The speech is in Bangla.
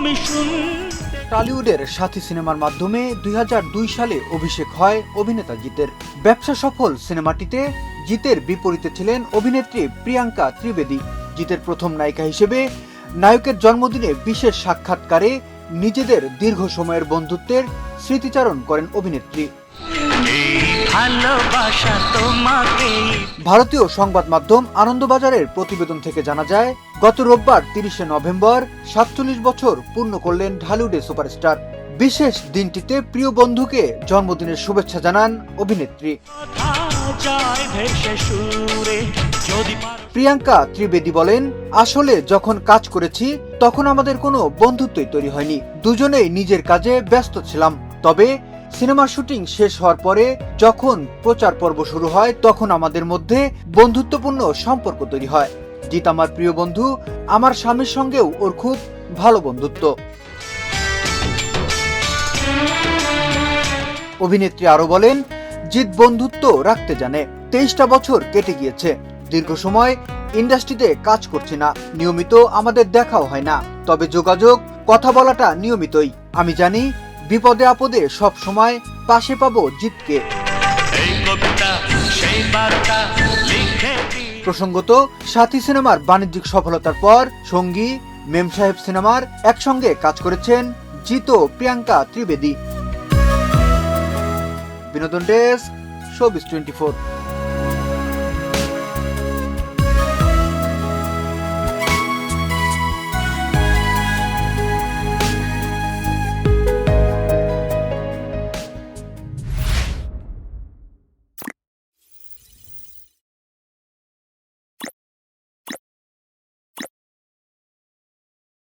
তুমি শুনতে টলিউডের সাথী সিনেমার মাধ্যমে দুই হাজার দুই সালে অভিষেক হয় অভিনেতা জিতের। ব্যবসা সফল সিনেমাটিতে জিতের বিপরীতে ছিলেন অভিনেত্রী প্রিয়াঙ্কা ত্রিবেদী। জিতের প্রথম নায়িকা হিসেবে নায়কের জন্মদিনে বিশেষ সাক্ষাৎকারে নিজেদের দীর্ঘ সময়ের বন্ধুত্বের স্মৃতিচারণ করেন অভিনেত্রী। ভারতীয় সংবাদ মাধ্যম আনন্দবাজারের প্রতিবেদন থেকে জানা যায়, গত রোববার তিরিশে নভেম্বর সাতচল্লিশ বছর পূর্ণ করলেন ঢালিউডের সুপারস্টার। বিশেষ দিনটিতে প্রিয় বন্ধুকে জন্মদিনের শুভেচ্ছা জানান অভিনেত্রী। প্রিয়াঙ্কা ত্রিবেদী বলেন, আসলে যখন কাজ করেছি, তখন আমাদের কোনো বন্ধুত্বই তৈরি হয়নি। দুজনেই নিজের কাজে ব্যস্ত ছিলাম। তবে সিনেমার শুটিং শেষ হওয়ার পরে যখন প্রচার পর্ব শুরু হয়, তখন আমাদের মধ্যে বন্ধুত্বপূর্ণ সম্পর্ক তৈরি হয়। জিত আমার প্রিয় বন্ধু, আমার স্বামীর সঙ্গেও ওর খুব ভালো বন্ধুত্ব। অভিনেত্রী আরও বলেন, জিৎ বন্ধুত্ব রাখতে জানে। তেইশটা বছর কেটে গিয়েছে। দীর্ঘ সময় ইন্ডাস্ট্রিতে কাজ করছি না। নিয়মিত আমাদের দেখাও হয় না। তবে যোগাযোগ, কথা বলাটা নিয়মিতই। আমি জানি বিপদে আপদে সব সময় পাশে পাবো জিতকে। প্রসঙ্গত সাথী সিনেমার বাণিজ্যিক সফলতার পর সঙ্গী মেম সাহেব সিনেমার একসঙ্গে কাজ করেছেন জিত ও প্রিয়াঙ্কা ত্রিবেদী। বিনোদন ডেস্ক শোবিস টোয়েন্টি ফোর।